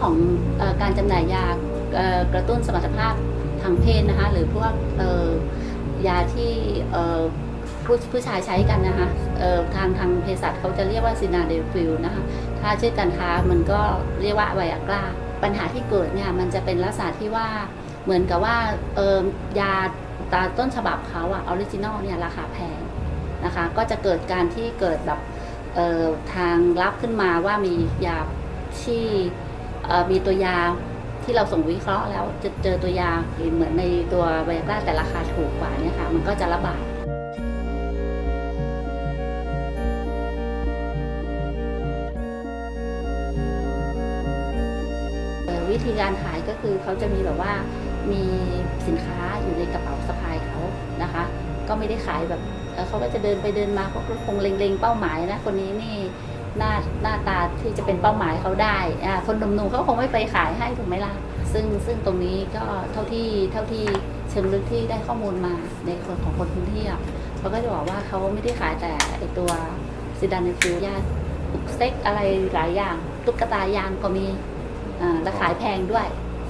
ของอการจำหน่ายยากระตุ้นสมรรถภาพทางเพศนะคะหรือพวกยาที่ผู้ผู้ชายใช้กันนะคะทางทางเภสัชเขาจะเรียกว่าซินาเดลฟิลนะคะถ้าชื่อการค้ามันก็เรียกว่าไวอากราปัญหาที่เกิดเนี่ยมันจะเป็นลักษณะที่ว่าเหมือนกับว่าเออยาตาต้นฉบับเขาอะออริจินอลเนี่ยราคาแพงนะคะก็จะเกิดการที่เกิดแบบทางรับขึ้นมาว่ามียาที่ มีตัวยาที่เราส่งวิเคราะห์แล้วจะเจอตัวยาเหมือนในตัวไวอากราแต่ราคาถูกกว่าเนี่ยค่ะ มันก็จะระบาดวิธีการขายก็คือเขาจะมีแบบว่ามีสินค้าอยู่ในกระเป๋าสะพายเขานะคะ ก็ไม่ได้ขายแบบเอ่อเขาก็จะเดินไปเดินมาเขาก็คงเล็งๆเป้าหมายนะ คนนี้นี่ หน้าหน้าตาที่จะเป็นเป้าหมายเขาได้อ่าคนหนุ่มๆเขาคงไม่ไปขายให้ถูกไหมล่ะ ซึ่งซึ่งตรงนี้ก็เท่าที่เท่าที่เชิงลึกที่ได้ข้อมูลมาในคนของคนพื้นที่อะเขาก็จะบอกว่าเขาไม่ได้ขายแต่ไอตัวซิดานฟิลยาปลุกเซ็กอะไรหลายอย่างตุ๊กตายางก็มีอ่าและขายแพงด้วย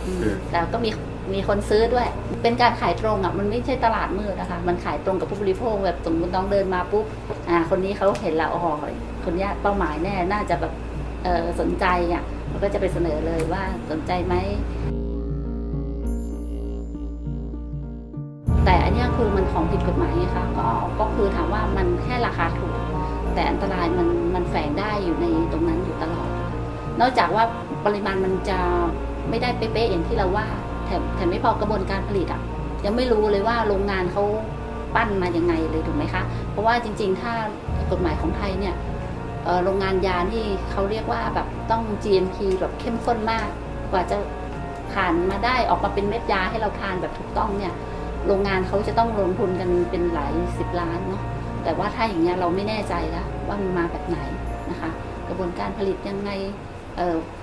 อืมอืมแต่ก็มี มีคนซื้อด้วย เป็นการขายตรงอะมันไม่ใช่ตลาดมืดนะคะมันขายตรงกับผู้บริโภคแบบสมมติน้องเดินมาปุ๊บอ่าคนนี้เขาเห็นแล้วอ๋อคนนี้เป้าหมายแน่น่าจะแบบเออสนใจอะเราก็จะไปเสนอเลยว่าสนใจไหมแต่อันนี้คือมันของผิดกฎหมายไงคะก็ก็คือถามว่ามันแค่ราคาถูก แต่อันตรายมันมันแฝงได้อยู่ในตรงนั้นอยู่ตลอด นอกจากว่าปริมาณมันจะไม่ได้เป๊ะๆอย่างที่เราว่า ถมแถมไม่พอกระบวนการผลิตอะยังไม่รู้เลยว่าโรงงานเขาปั้นมายังไงเลยถูกไหมคะ เพราะว่าจริง ๆ ถ้ากฎหมายของไทยเนี่ยโรงงานยานี่เขาเรียกว่าแบบต้อง GMP แบบเข้มข้นมาก กว่าจะผ่านมาได้ออกมาเป็นเม็ดยาให้เราทานแบบถูกต้องเนี่ยโรงงานเขาจะต้องลงทุนกันเป็นหลายสิบล้านเนาะแต่ว่าถ้าอย่างเงี้ยเราไม่แน่ใจแล้วว่ามันมาแบบไหนนะคะ กระบวนการผลิตยังไง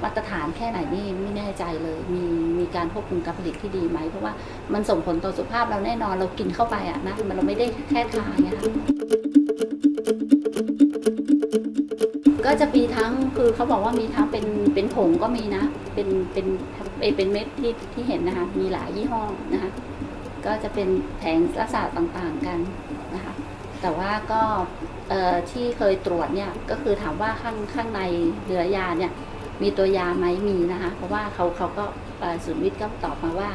มาตรฐานแค่ไหนนี่ไม่แน่ใจเลย มีมีการควบคุมการผลิตที่ดีไหม เพราะว่ามันส่งผลต่อสุขภาพเราแน่นอนเรากินเข้าไปอะนะมันเราไม่ได้แค่ทานไงคะก็จะมีทั้งคือเขาบอกว่ามีทั้งเป็นเป็นผงก็มีนะ เป็นเป็นเป็นเม็ดที่ที่เห็นนะคะ มีหลายยี่ห้อนะคะ ก็จะเป็นแผงลักษณะต่างๆกันนะคะ แต่ว่าก็เอ่อที่เคยตรวจเนี่ยก็คือถามว่าข้างข้างในเรือยาเนี่ย มีตัวยาไหมมีนะคะ เพราะว่าเขาเขาก็ศูนย์วิทย์ก็ตอบมาว่า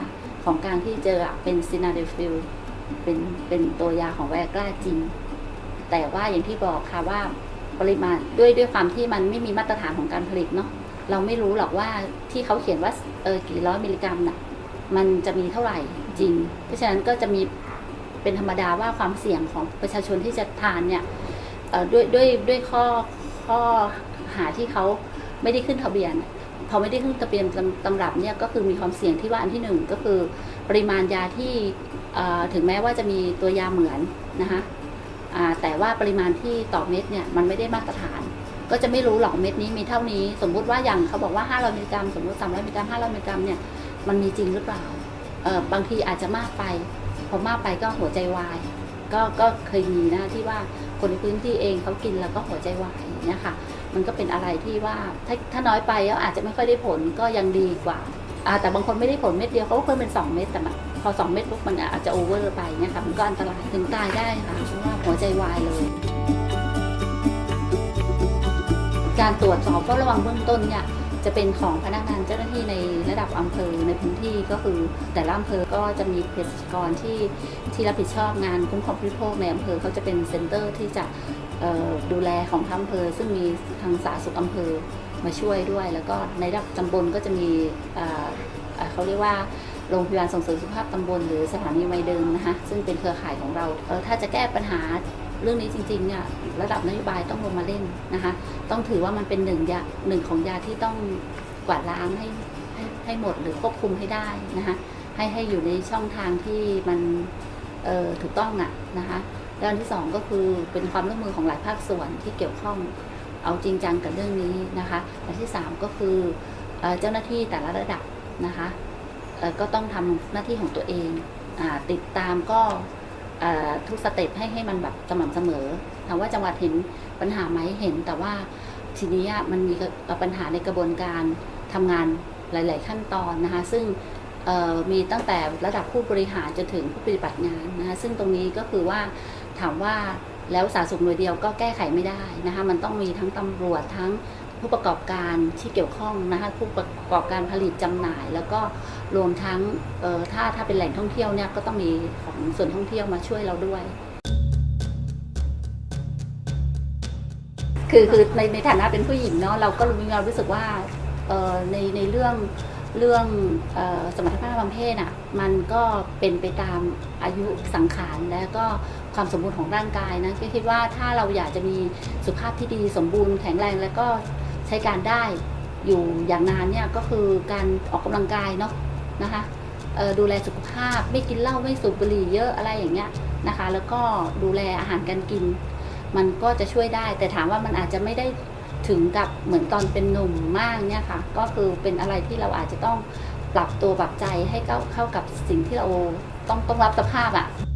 ของกลางที่เจอเป็นซินาเดฟิลเป็นเป็นตัวยาของไวกร้าจริง แต่ว่าอย่างที่บอกค่ะว่าปริมาณด้วยด้วยความที่มันไม่มีมาตรฐานของการผลิตเนาะเราไม่รู้หรอกว่าที่เขาเขียนว่าเออกี่ร้อยมิลลิกรัมน่ะมันจะมีเท่าไหร่จริง เพราะฉะนั้นก็จะมีเป็นธรรมดาว่าความเสี่ยงของประชาชนที่จะทานเนี่ยด้วยด้วยด้วยข้อข้อหาที่เขา ไม่ได้ขึ้นทะเบียนพอไม่ได้ขึ้นทะเบียนตำรับเนี่ยก็คือมีความเสี่ยงที่ว่าอันที่หนึ่งก็คือ ปริมาณยาที่ถึงแม้ว่าจะมีตัวยาเหมือนนะคะแต่ว่าปริมาณที่ต่อเม็ดเนี่ยมันไม่ได้มาตรฐาน ก็จะไม่รู้หรอกเม็ดนี้มีเท่านี้ สมมุติว่าอย่างเขาบอกว่า500มิลลิกรัมสมมติ300มิลลิกรัม500มิลลิกรัมเนี่ยมันมีจริงหรือเปล่าบางทีอาจจะมากไปพอมากไปก็หัวใจวายก็ก็เคยมีนะที่ว่าคนในพื้นที่เองเขากินแล้วก็หัวใจวาย เนี่ยค่ะ มันก็เป็นอะไรที่ว่าถ้าถ้าน้อยไปแล้วอาจจะไม่ค่อยได้ผลก็ยังดีกว่าแต่บางคนไม่ได้ผลเม็ดเดียวเขาก็เพิ่มเป็น 2 เม็ดแต่พอ 2 เม็ดปุ๊บมันอาจจะโอเวอร์ไปเนี่ยค่ะมันก็อันตรายถึงตายได้ค่ะเพราะว่าหัวใจวายเลย การตรวจสอบเฝ้าระวังเบื้องต้นเนี่ย จะเป็นของพนักงานเจ้าหน้าที่ในระดับอำเภอในพื้นที่ก็คือ แต่ละอำเภอก็จะมีเภสัชกรที่ที่รับผิดชอบงานคุ้มครองผู้บริโภคในอำเภอเขาจะเป็นเซ็นเตอร์ที่จะดูแลของทั้งอำเภอ ซึ่งมีทางสาธารณสุขอำเภอมาช่วยด้วย แล้วก็ในระดับตำบลก็จะมีเขาเรียกว่าโรงพยาบาลส่งเสริมสุขภาพตำบลหรือสถานีวัยเดิมนะคะซึ่งเป็นเครือข่ายของเราเถ้าจะแก้ปัญหา เรื่องนี้จริงๆเนี่ยระดับนโยบายต้องลงมาเล่นนะคะ ต้องถือว่ามันเป็นหนึ่งยาหนึ่งของยาที่ต้องกวาดล้างให้ให้ให้หมดหรือควบคุมให้ได้นะคะให้ให้อยู่ในช่องทางที่มันถูกต้องอะนะคะแล้วอันที่สองก็คือเป็นความร่วมมือของหลายภาคส่วนที่เกี่ยวข้องเอาจริงจังกับเรื่องนี้นะคะอันที่สามก็คือเอเจ้าหน้าที่แต่ละระดับนะคะก็ต้องทำหน้าที่ของตัวเองอติดตามก็ ทุกสเต็ปให้ให้มันแบบสม่ำเสมอถามว่าจังหวัดเห็นปัญหาไหมเห็น แต่ว่าทีนี้มันมีปัญหาในกระบวนการทำงานหลาย ๆ ขั้นตอนนะคะซึ่งมีตั้งแต่ระดับผู้บริหารจนถึงผู้ปฏิบัติงานนะคะซึ่งตรงนี้ก็คือว่าถามว่าแล้วสาธารณสุขหน่วยเดียวก็แก้ไขไม่ได้นะคะมันต้องมีทั้งตำรวจทั้ง ผู้ประกอบการที่เกี่ยวข้องนะคะผู้ประกอบการผลิตจำหน่าย แล้วก็รวมทั้งถ้าถ้าเป็นแหล่งท่องเที่ยวเนี่ยก็ต้องมีของส่วนท่องเที่ยวมาช่วยเราด้วย คือคือในในฐานะเป็นผู้หญิงเนาะเราก็มีความรู้สึกว่าในในเรื่องเรื่องออสมรรถภาพทางเพศอะมันก็เป็นไปตามอายุสังขารและก็ความสมบูรณ์ของร่างกายนะคิดว่าถ้าเราอยากจะมีสุขภาพที่ดีสมบูรณ์แข็งแรง แล้วก็ ช้การได้อยู่อย่างนานเนี่ยก็คือการออกกำลังกายเนาะนะคะดูแลสุขภาพไม่กินเหล้าไม่สูบบุหรี่เยอะอะไรอย่างเงี้ยนะคะ แล้วก็ดูแลอาหารการกิน มันก็จะช่วยได้ แต่ถามว่ามันอาจจะไม่ได้ถึงกับเหมือนตอนเป็นหนุ่มมากเนี่ยค่ะ ก็คือเป็นอะไรที่เราอาจจะต้องปรับตัวปรับใจให้เข้าเข้ากับสิ่งที่เราต้องต้องรับสภาพอะ่ะ